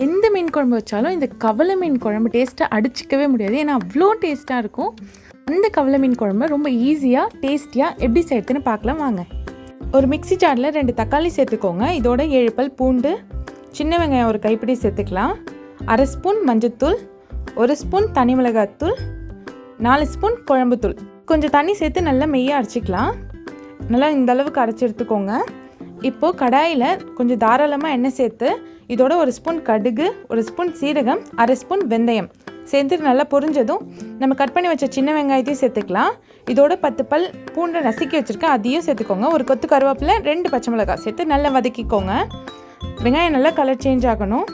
எந்த மீன் குழம்பு வச்சாலும் இந்த கவலை மீன் குழம்பு டேஸ்ட்டை அடிச்சிக்கவே முடியாது. ஏன்னா அவ்வளோ டேஸ்ட்டாக இருக்கும். அந்த கவலை மீன் குழம்பு ரொம்ப ஈஸியாக டேஸ்டியாக எப்படி செய்யறதுன்னு பார்க்கலாம் வாங்க. ஒரு மிக்ஸி ஜாரில் ரெண்டு தக்காளி சேர்த்துக்கோங்க. இதோட ஏழு பல் பூண்டு சின்ன வெங்காயம் ஒரு கைப்பிடி சேர்த்துக்கலாம். அரை ஸ்பூன் மஞ்சத்தூள் ஒரு ஸ்பூன் தனி மிளகாத்தூள் நாலு ஸ்பூன் குழம்புத்தூள் கொஞ்சம் தண்ணி சேர்த்து நல்லா மெய்யாக அரைச்சிக்கலாம். நல்லா இந்த அளவுக்கு அரைச்சி எடுத்துக்கோங்க. இப்போது கடாயில் கொஞ்சம் தாராளமாக எண்ணெய் சேர்த்து இதோட ஒரு ஸ்பூன் கடுகு ஒரு ஸ்பூன் சீரகம் அரை ஸ்பூன் வெந்தயம் சேர்த்து நல்லா பொரிஞ்சதும் நம்ம கட் பண்ணி வச்ச சின்ன வெங்காயத்தையும் சேர்த்துக்கலாம். இதோட பத்து பல் பூண்டை நசுக்கி வச்சுருக்கேன் அதையும் சேர்த்துக்கோங்க. ஒரு கொத்து கருவேப்பிலை ரெண்டு பச்சை மிளகாய் சேர்த்து நல்லா வதக்கிக்கோங்க. வெங்காயம் நல்லா கலர் சேஞ்ச் ஆகணும்.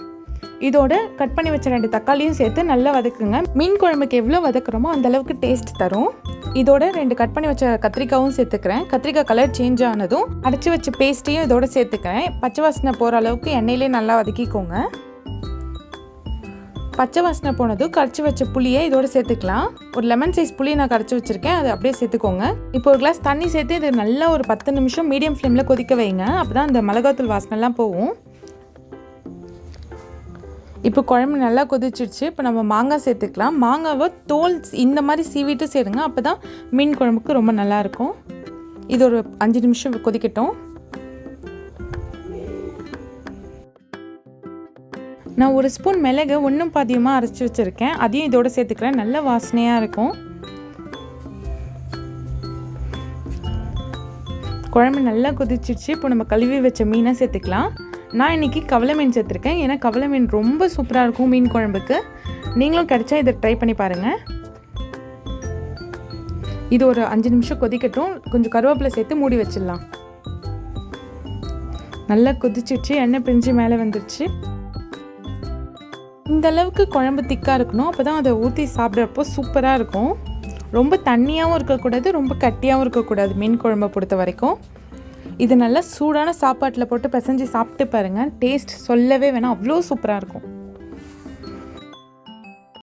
இதோட கட் பண்ணி வச்ச ரெண்டு தக்காளியும் சேர்த்து நல்லா வதக்குங்க. மீன் குழம்புக்கு எவ்வளோ வதக்குறோமோ அந்த அளவுக்கு டேஸ்ட் தரும். இதோட ரெண்டு கட் பண்ணி வச்ச கத்திரிக்காவும் சேர்த்துக்கிறேன். கத்திரிக்காய் கலர் சேஞ்ச் ஆனதும் அடைச்சி வச்ச பேஸ்ட்டையும் இதோட சேர்த்துக்கிறேன். பச்சை வாசனை போகிற அளவுக்கு எண்ணெயிலே நல்லா வதக்கிக்கோங்க. பச்சை வாசனை போனதும் கரைச்சி வச்ச புளியை இதோட சேர்த்துக்கலாம். ஒரு லெமன் சைஸ் புளி நான் கரைச்சி வச்சிருக்கேன். அதை அப்படியே சேர்த்துக்கோங்க. இப்போ ஒரு கிளாஸ் தண்ணி சேர்த்து இது நல்லா ஒரு பத்து நிமிஷம் மீடியம் ஃப்ளேமில் கொதிக்க வைங்க. அப்போ தான் அந்த மிளகாத்தூள் வாசனைலாம் போகும். இப்போ குழம்பு நல்லா கொதிச்சிடுச்சு இப்போ நம்ம மாங்காய் சேர்த்துக்கலாம். மாங்காவை தோல் இந்த மாதிரி சீவிட்டு சேருங்க அப்போ தான் மீன் குழம்புக்கு ரொம்ப நல்லாயிருக்கும். இது ஒரு அஞ்சு நிமிஷம் கொதிக்கட்டும். நான் ஒரு ஸ்பூன் மிளகு ஒன்றும் பாதியமாக அரைச்சி வச்சுருக்கேன். அதையும் இதோட சேர்த்துக்கிறேன் நல்ல வாசனையாக இருக்கும். குழம்பு நல்லா கொதிச்சிடுச்சு இப்போ நம்ம கழுவி வச்ச மீனை சேர்த்துக்கலாம். நான் இன்றைக்கி கவலை மீன் சேர்த்துருக்கேன். ஏன்னா கவலை மீன் ரொம்ப சூப்பராக இருக்கும் மீன் குழம்புக்கு. நீங்களும் கிடச்சா இதை ட்ரை பண்ணி பாருங்கள் இது ஒரு அஞ்சு நிமிஷம் கொதிக்கட்டும். கொஞ்சம் கருவேப்பிலை சேர்த்து மூடி வச்சிடலாம். நல்லா கொதிச்சிடுச்சு. எண்ணெய் பிரிஞ்சு மேலே வந்துடுச்சு இந்த அளவுக்கு குழம்பு திக்காக இருக்கணும். அப்போ தான் அதை ஊற்றி சாப்பிட்றப்போ சூப்பராக இருக்கும். ரொம்ப தண்ணியாகவும் இருக்கக்கூடாது ரொம்ப கட்டியாகவும் இருக்கக்கூடாது மீன் குழம்பை பொறுத்த வரைக்கும் இது நல்லா சூடான சாப்பாட்டில் போட்டு பிசைஞ்சு சாப்பிட்டு பாருங்கள் டேஸ்ட் சொல்லவே வேணாம். அவ்வளோ சூப்பராக இருக்கும்.